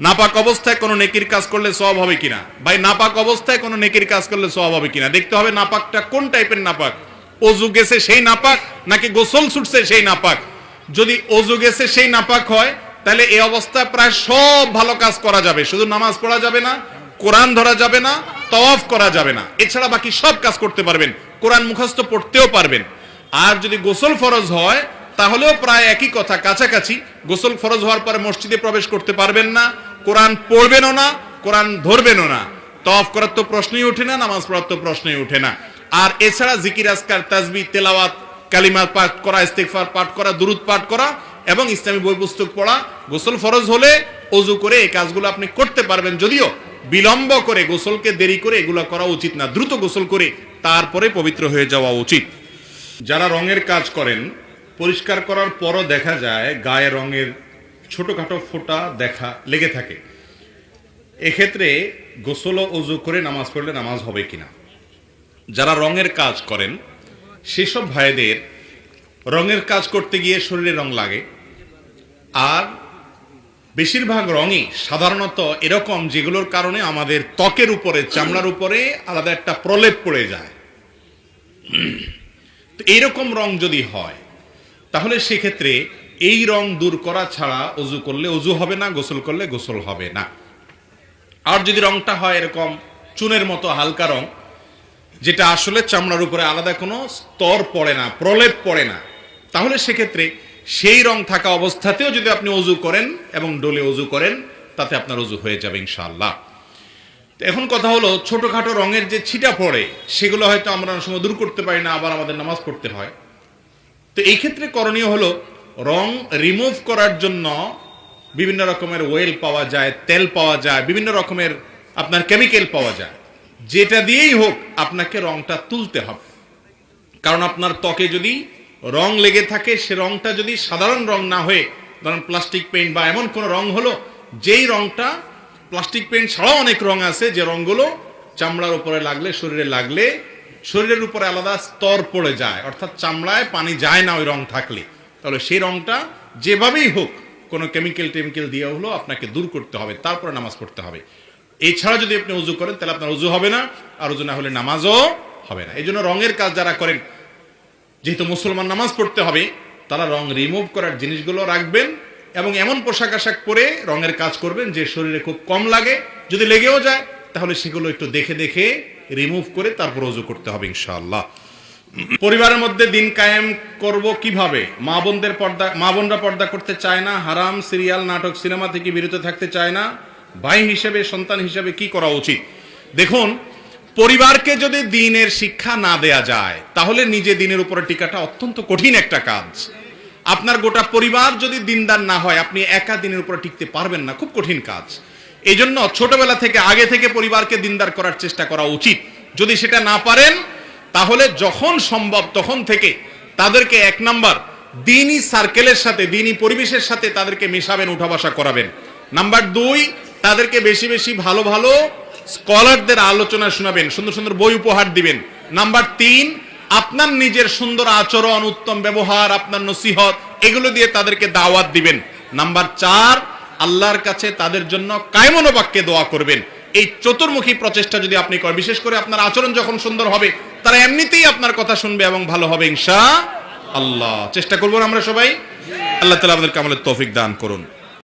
নাপাক অবস্থায় কোনো নেকির কাজ করলে সব হবে কিনা? ভাই, নাপাক অবস্থায় কোনো নেকির কাজ করলে সব হবে কিনা? দেখতে হবে নাপাকটা কোন টাইপের নাপাক। অজু গেছে সেই নাপাক নাকি গোসল ছুটছে সেই নাপাক? যদি অজু গেছে সেই নাপাক হয়, তাহলে এই অবস্থায় প্রায় সব ভালো কাজ করা যাবে। শুধু নামাজ পড়া যাবে না, কোরআন ধরা যাবে না, তওয়াফ করা যাবে না। এছাড়া বাকি সব কাজ করতে পারবেন। কোরআন মুখস্থ পড়তেও পারবেন। আর যদি গোসল ফরজ হয়, তাহলেও প্রায় একই কথা, কাছাকাছি। গোসল ফরজ হওয়ার পরে মসজিদে প্রবেশ করতে পারবেন না কোরআন পড়বেনও না, কোরআন ধরবেনও না। তফ করার তো প্রশ্নই ওঠে না, নামাজ পড়ার তো প্রশ্নই ওঠে না। আর এছাড়া জিকির, আজকার তাজবি তেলাওয়াত কালিমা পাঠ করা, ইস্তেগফার পাঠ করা, দুরুদ পাঠ করা এবং ইসলামী বই পুস্তক পড়া গোসল ফরজ হলে অজু করে এই কাজগুলো আপনি করতে পারবেন। যদিও বিলম্ব করে গোসলকে দেরি করে এগুলো করা উচিত না, দ্রুত গোসল করে তারপরে পবিত্র হয়ে যাওয়া উচিত। যারা রঙের কাজ করেন, পরিষ্কার করার পরও দেখা যায় গায়ে রঙের ছোটখাটো ফোঁটা দেখা লেগে থাকে। এক্ষেত্রে গোসল ও অজু করে নামাজ পড়লে নামাজ হবে কিনা? যারা রঙের কাজ করেন, সেসব ভাইদের রঙের কাজ করতে গিয়ে শরীরে রং লাগে। আর বেশিরভাগ রঙই সাধারণত এরকম যেগুলোর কারণে আমাদের ত্বকের উপরে, চামড়ার উপরে আলাদা একটা প্রলেপ পড়ে যায়। তো এইরকম রং যদি হয়, তাহলে সেক্ষেত্রে এই রং দূর করা ছাড়া অজু করলে অজু হবে না, গোসল করলে গোসল হবে না। আর যদি রংটা হয় এরকম চুনের মতো হালকা রং, যেটা আসলে চামড়ার উপরে আলাদা কোনো স্তর পড়ে না, প্রলেপ পড়ে না, তাহলে সেক্ষেত্রে সেই রং থাকা অবস্থাতেও যদি আপনি অজু করেন এবং ডোলে অজু করেন, তাতে আপনার অজু হয়ে যাবে ইনশাআল্লাহ। এখন কথা হলো, ছোটোখাটো রঙের যে ছিটা পড়ে, সেগুলো হয়তো আমরা অনেক সময় দূর করতে পারি না, আবার আমাদের নামাজ পড়তে হয়। তো এই ক্ষেত্রে করণীয় হলো রং রিমুভ করার জন্য বিভিন্ন রকমের ওয়েল পাওয়া যায়, তেল পাওয়া যায়, বিভিন্ন রকমের আপনার কেমিক্যাল পাওয়া যায়। যেটা দিয়েই হোক, আপনাকে রংটা তুলতে হবে। কারণ আপনার ত্বকে যদি রং লেগে থাকে, সে রংটা যদি সাধারণ রং না হয়ে, ধরেন প্লাস্টিক পেইন্ট বা এমন কোনো রং হলো, যেই রংটা প্লাস্টিক পেইন্ট ছাড়াও অনেক রং আছে, যে রংগুলো চামড়ার উপরে লাগলে, শরীরে লাগলে, শরীরের উপরে আলাদা স্তর পড়ে যায়, অর্থাৎ চামড়ায় পানি যায় না ওই রং থাকলে। তাহলে সেই রংটা যেভাবেই হোক, কোনো কেমিক্যাল টেমিক্যাল দিয়ে হলো আপনাকে দূর করতে হবে, তারপরে নামাজ পড়তে হবে। এছাড়া যদি আপনি উজু করেন, তাহলে আপনার উজু হবে না, আর উজু না হলে নামাজও হবে না। এই জন্য রঙের কাজ যারা করেন, যেহেতু মুসলমান নামাজ পড়তে হবে, তারা রং রিমুভ করার জিনিসগুলো রাখবেন এবং এমন পোশাক আশাক পরে রঙের কাজ করবেন যে শরীরে খুব কম লাগে। যদি লেগেও যায়, তাহলে সেগুলো একটু দেখে দেখে রিমুভ করে তারপর অজু করতে হবে ইনশাআল্লাহ। পরিবারের মধ্যে দিন কায়েম করব কীভাবে? মা বোনদের পর্দা, মা বোনরা পর্দা করতে চায় না, হারাম সিরিয়াল, নাটক, সিনেমা থেকে বিরত থাকতে চায় না। ভাই হিসেবে, সন্তান হিসেবে কি করা উচিত? দেখুন, পরিবারকে যদি দিনের শিক্ষা না দেয়া যায়, তাহলে নিজে দিনের উপরে টিকাটা অত্যন্ত কঠিন একটা কাজ। আপনার গোটা পরিবার যদি দিনদার না হয়, আপনি একা দিনের উপরে টিকতে পারবেন না, খুব কঠিন কাজ। এই জন্য ছোটবেলা থেকে, আগে থেকে পরিবারকে দিনদার করার চেষ্টা করা উচিত। যদি সেটা না পারেন তাহলে যখন সম্ভব তখন থেকে তাদেরকে এক নাম্বার দিনই সার্কেলের সাথে, দিনই পরিবেশের সাথে তাদেরকে মেশাবেন উঠা বসা করাবেন। নাম্বার দুই, তাদেরকে বেশি বেশি ভালো ভালো স্কলারদের আলোচনা শোনাবেন, সুন্দর সুন্দর বই উপহার দিবেন। নাম্বার তিন, আপনার নিজের সুন্দর আচরণ, উত্তম ব্যবহার, আপনার নসিহত, এগুলো দিয়ে তাদেরকে দাওয়াত দিবেন। নাম্বার চার, আল্লাহর কাছে তাদের জন্য কায়মনোবাক্যে দোয়া করবেন। এই চতুর্মুখী প্রচেষ্টা যদি আপনি করেন, বিশেষ করে আপনার আচরণ যখন সুন্দর হবে তারা এমনিতেই আপনার কথা শুনবে এবং ভালো হবে, ইনশা আল্লাহ। চেষ্টা করব আমরা সবাই? আল্লাহ তালা আমাদের আমাদের তৌফিক দান করুন।